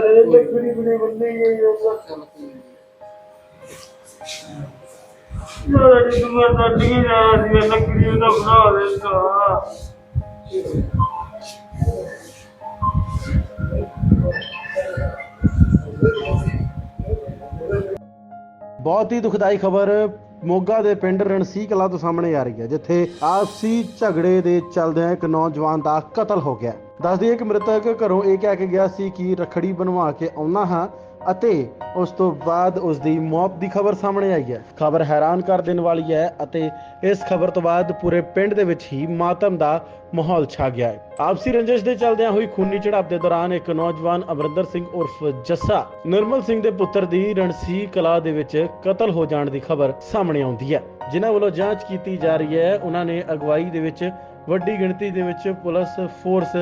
ਘਰੇ ਲੱਕੜੀ ਬਣੀ ਬੰਨੀ ਗਈ ਉਹ ਯਾਰ ਇਹ ਮੈਂ ਤਾਂ ਨਹੀਂ ਜਾ ਸੀ ਲੱਕੜੀ ਦਾ ਬਣਾ ਲੈਂਦਾ ਬਹੁਤ ਹੀ ਦੁਖਦਾਈ ਖਬਰ ਮੋਗਾ ਦੇ ਪਿੰਡ ਰਣਸੀ ਕਲਾ ਤੋਂ ਸਾਹਮਣੇ ਆ ਰਹੀ ਹੈ, ਜਿੱਥੇ ਆਪਸੀ ਝਗੜੇ ਦੇ ਚੱਲਦਿਆਂ ਇੱਕ ਨੌਜਵਾਨ ਦਾ ਕਤਲ ਹੋ ਗਿਆ। ਦੱਸ ਦਈਏ ਕਿ ਮ੍ਰਿਤਕ ਘਰੋਂ ਇਹ ਕਹਿ ਕੇ ਗਿਆ ਸੀ ਕਿ ਰਖੜੀ ਬਣਵਾ ਕੇ ਆਉਣਾ ਹਾਂ ਅਤੇ ਉਸ ਤੋਂ ਬਾਅਦ ਉਸ ਦੀ ਮੌਤ ਦੀ ਖਬਰ ਸਾਹਮਣੇ ਆਈ ਹੈ। ਖਬਰ ਹੈਰਾਨ ਕਰ ਦੇਣ ਵਾਲੀ ਹੈ ਅਤੇ ਇਸ ਖਬਰ ਤੋਂ ਬਾਅਦ ਪੂਰੇ ਪਿੰਡ ਦੇ ਵਿੱਚ ਹੀ ਮਾਤਮ ਦਾ ਮਾਹੌਲ ਛਾ ਗਿਆ ਹੈ। ਆਪਸੀ ਰੰਜਿਸ਼ ਦੇ ਚੱਲਦਿਆਂ ਹੋਈ ਖੂਨੀ ਝੜਪ ਦੇ ਦੌਰਾਨ ਇੱਕ ਨੌਜਵਾਨ ਅਮਰਿੰਦਰ ਸਿੰਘ ਉਰਫ ਜੱਸਾ ਨਿਰਮਲ ਸਿੰਘ ਦੇ ਪੁੱਤਰ ਦੀ ਰਣਸੀ ਕਲਾ ਦੇ ਵਿੱਚ ਕਤਲ ਹੋ ਜਾਣ ਦੀ ਖਬਰ ਸਾਹਮਣੇ ਆਉਂਦੀ ਹੈ। ਜਿਨ੍ਹਾਂ ਵੱਲੋਂ ਜਾਂਚ ਕੀਤੀ ਜਾ ਰਹੀ ਹੈ, ਉਹਨਾਂ ਨੇ ਅਗਵਾਈ ਦੇ ਵਿੱਚ ਵੱਡੀ ਗਿਣਤੀ ਦੇ ਵਿੱਚ ਪੁਲਿਸ ਫੋਰਸ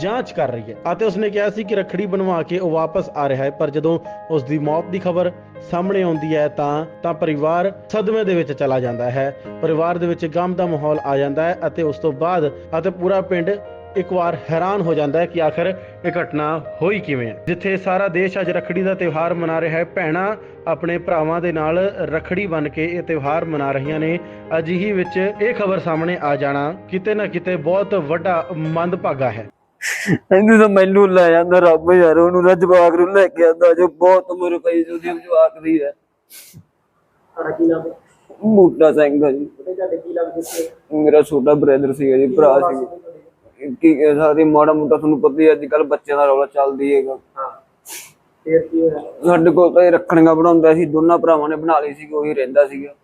ਜਾਂਚ ਕਰ ਰਹੀ ਹੈ। ਅਤੇ ਉਸਨੇ ਕਿਹਾ ਸੀ ਕਿ ਰਖੜੀ ਬਣਵਾ ਕੇ ਉਹ ਵਾਪਸ ਆ ਰਿਹਾ ਹੈ, ਪਰ ਜਦੋਂ ਉਸ ਦੀ ਮੌਤ ਦੀ ਖਬਰ ਸਾਹਮਣੇ ਆਉਂਦੀ ਹੈ ਤਾਂ ਤਾਂ ਪਰਿਵਾਰ ਸਦਮੇ ਦੇ ਵਿੱਚ ਚਲਾ ਜਾਂਦਾ ਹੈ। ਪਰਿਵਾਰ ਦੇ ਵਿੱਚ ਗਮ ਦਾ ਮਾਹੌਲ ਆ ਜਾਂਦਾ ਹੈ ਅਤੇ ਉਸ ਤੋਂ ਬਾਅਦ ਅਤੇ ਪੂਰਾ ਪਿੰਡ ਇੱਕ ਵਾਰ ਹੈਰਾਨ ਹੋ ਜਾਂਦਾ ਹੈ ਕਿ ਆਖਰ ਇਹ ਘਟਨਾ ਹੋਈ ਕਿਵੇਂ ਹੈ। ਜਿੱਥੇ ਸਾਰਾ ਦੇਸ਼ ਅੱਜ ਰਖੜੀ ਦਾ ਤਿਉਹਾਰ ਮਨਾ ਰਿਹਾ ਹੈ, ਭੈਣਾਂ ਆਪਣੇ ਭਰਾਵਾਂ ਦੇ ਨਾਲ ਰਖੜੀ ਬਨ ਕੇ ਇਹ ਤਿਉਹਾਰ ਮਨਾ ਰਹੀਆਂ ਨੇ। ਅਜਿਹੀ ਵਿੱਚ ਇਹ ਖਬਰ ਸਾਹਮਣੇ ਆ ਜਾਣਾ ਕਿਤੇ ਨਾ ਕਿਤੇ ਬਹੁਤ ਵੱਡਾ ਮੰਦਭਾਗਾ ਹੈ। ਇਹਨੂੰ ਤਾਂ ਮੈਨੂੰ ਲੈ ਜਾਂਦਾ ਰੱਬ ਯਾਰ ਉਹਨੂੰ ਨਾ ਜਵਾਕ ਨੂੰ ਲੈ ਕੇ ਆਂਦਾ ਜੋ ਬਹੁਤ ਉਮਰ ਪਈ ਸੀ ਉਹਦੀ ਜਵਾਕ ਦੀ ਹੈ। ਤੁਹਾਡਾ ਕੀ ਨਾਮ ਹੈ? ਬੂਟਾ ਸਿੰਘ ਆ ਜੀ। ਉਹਦੇ ਤੁਹਾਡੇ ਕੀ ਲੱਗਦੇ ਸੀ? ਮੇਰਾ ਛੋਟਾ ਬ੍ਰਦਰ ਸੀਗਾ ਜੀ ਭਰਾ ਸੀ। ਕੀ ਕਹਿ ਸਕਦੇ ਮਾੜਾ ਮੋਟਾ ਤੁਹਾਨੂੰ ਪਤਾ ਹੀ ਅੱਜ ਕੱਲ ਬੱਚਿਆਂ ਦਾ ਰੌਲਾ ਚੱਲਦੀ ਹੈਗਾ। ਹਾਂ। ਫੇਰ ਕੀ ਹੋਇਆ? ਸਾਡੇ ਕੋਲ ਤਾਂ ਇਹ ਰੱਖੜੀਆਂ ਬਣਾਉਂਦਾ ਸੀ ਦੋਨਾਂ ਭਰਾਵਾਂ ਨੇ ਬਣਾ ਲਈ ਸੀ ਉਹੀ ਰਹਿੰਦਾ ਸੀਗਾ।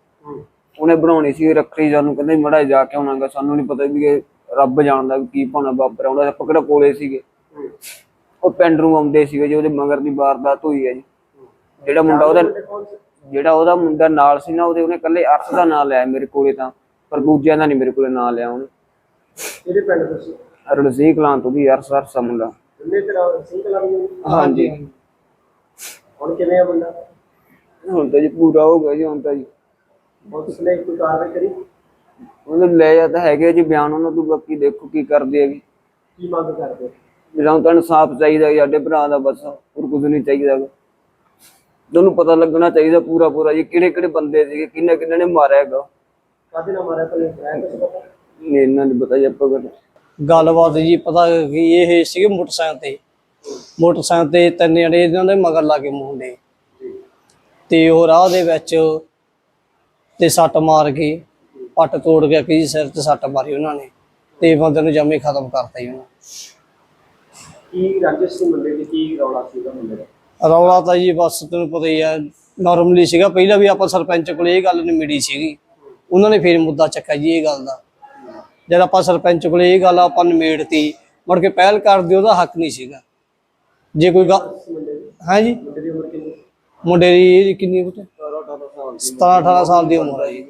ਉਹਨੇ ਬਣਾਉਣੀ ਸੀ ਰੱਖੜੀ ਸਾਨੂੰ ਕਹਿੰਦੇ ਮੜਾ ਜਾ ਕੇ ਆਉਣਾਗਾ ਸਾਨੂੰ ਨਹੀਂ ਪਤਾ ਵੀ ਇਹ ਰੱਬ ਜਾਣਦਾ ਵੀ ਕੀ ਭਾਣਾ ਵਾਪਰ ਆਉਂਦਾ ਆਪਾਂ ਕਿਹੜਾ ਕੋਲੇ ਸੀਗੇ। ਉਹ ਪਿੰਡ ਨੂੰ ਆਉਂਦੇ ਸੀਗੇ ਜੀ ਉਹਦੇ ਮਗਰ ਦੀ ਵਾਰਦਾਤ ਹੋਈ ਹੈ ਜੀ। ਜਿਹੜਾ ਮੁੰਡਾ ਉਹਦਾ ਜਿਹੜਾ ਉਹਦਾ ਮੁੰਡਾ ਨਾਲ ਸੀ ਨਾ ਉਹਦੇ ਉਹਨੇ ਕੱਲੇ ਅਰਸ਼ ਦਾ ਨਾਂ ਲਿਆ ਮੇਰੇ ਕੋਲੇ ਤਾਂ ਪਰ ਦੂਜਿਆਂ ਦਾ ਨਹੀਂ ਮੇਰੇ ਕੋਲੇ ਨਾਂ ਲਿਆ ਉਹਨੇ। ਕਿਹੜੇ ਪਿੰਡ ਤੋਂ ਸੀ? ਰਣਜੀਤ ਕਲਾਂ ਤੋਂ ਵੀ ਅਰਸ਼ ਅਰਸ਼ ਦਾ ਮੁੰਡਾ। ਉਹਨੇ ਹਾਂਜੀ। ਹੁਣ ਕਿਵੇਂ ਆ ਬੰਦਾ ਹੁਣ ਤਾਂ ਜੀ ਪੂਰਾ ਹੋ ਗਿਆ ਜੀ ਹੁਣ ਤਾਂ ਜੀ। ਹੁਣ ਉਸਨੇ ਕੋਈ ਕਾਰਵਾਈ ਕਰੀ? ਉਹਨੇ ਲੈ ਜਾ ਤਾਂ ਹੈਗੇ ਜੀ ਬਿਆਨ ਉਹਨਾਂ ਤੋਂ ਬਾਕੀ ਦੇਖੋ ਕੀ ਕਰਦੇ ਹੈਗੇ ਕੀ ਮੰਗ ਕਰਦੇ? ਜਿਹੜਾ ਤਾਂ ਇਨਸਾਫ ਚਾਹੀਦਾ ਜੀ ਸਾਡੇ ਭਰਾ ਦਾ ਬਸ ਹੋਰ ਕੁਝ ਨਹੀਂ ਚਾਹੀਦਾ ਗਾ। ਤੁਹਾਨੂੰ ਪਤਾ ਲੱਗਣਾ ਚਾਹੀਦਾ ਪੂਰਾ ਪੂਰਾ ਜੀ ਕਿਹੜੇ ਕਿਹੜੇ ਬੰਦੇ ਸੀਗੇ ਕਿੰਨੇ ਕਿੰਨੇ ਨੇ ਮਾਰਿਆ ਹੈਗਾ। ਕਾਹਦੇ ਨਾਲ ਮਾਰਿਆ ਹੈ ਕੁਝ ਪਤਾ ਨਹੀਂ ਇਹਨਾਂ ਨੇ ਪਤਾ ਜੀ ਆਪਾਂ ਕਰ ਗੱਲਬਾਤ ਜੀ ਪਤਾ ਕੀ ਇਹ ਸੀਗੇ ਮੋਟਰਸਾਈਕਲ ਤੇ। ਮੋਟਰਸਾਈਕਲ ਤੇ ਤਿੰਨ ਜਣੇ ਇਹਨਾਂ ਦੇ ਮਗਰ ਲਾ ਕੇ ਮੁੰਡੇ ਤੇ ਉਹ ਰਾਹ ਦੇ ਵਿੱਚ ਤੇ ਸੱਟ ਮਾਰ ਕੇ ਪੱਟ ਤੋੜ ਕੇ ਕਿ ਸਿਰ ਤੇ ਸੱਟ ਮਾਰੀ ਉਹਨਾਂ ਨੇ ਤੇ ਬੰਦੇ ਨੂੰ ਜੰਮੇ ਖਤਮ ਕਰਤਾ ਜੀ ਉਹਨਾਂ ਕੀ ਰਾਜੇਸ਼ ਮੁੰਡੇ ਦੀ ਕੀ ਰੌਲਾ ਸੀ ਉਹਦਾ ਮੁੰਡੇ ਦਾ? ਰੌਲਾ ਤਾਂ ਜੀ ਬਸ ਤੈਨੂੰ ਪਤਾ ਹੀ ਆ ਨਾਰਮਲੀ ਸੀਗਾ ਪਹਿਲਾਂ ਵੀ ਆਪਾਂ ਸਰਪੰਚ ਕੋਲੇ ਇਹ ਗੱਲ ਨਿਮੜੀ ਸੀਗੀ। ਉਹਨਾਂ ਨੇ ਫੇਰ ਮੁੱਦਾ ਚੱਕਿਆ ਜੀ ਇਹ ਗੱਲ ਦਾ। ਜਦ ਆਪਾਂ ਸਰਪੰਚ ਕੋਲੇ ਇਹ ਗੱਲ ਆਪਾਂ ਨਿਮੇੜਤੀ ਮੁੜ ਕੇ ਪਹਿਲ ਕਰਦੇ ਉਹਦਾ ਹੱਕ ਨਹੀਂ ਸੀਗਾ। ਜੇ ਕੋਈ ਦੀ? ਹਾਂਜੀ ਮੁੰਡੇ ਦੀ ਉਮਰ ਕਿੰਨੀ? ਮੁੰਡੇ ਦੀ age ਕਿੰਨੀ ਬੁੱਤੇ 17 18 ਸਾਲ ਦੀ ਉਮਰ ਹੈ ਜੀ।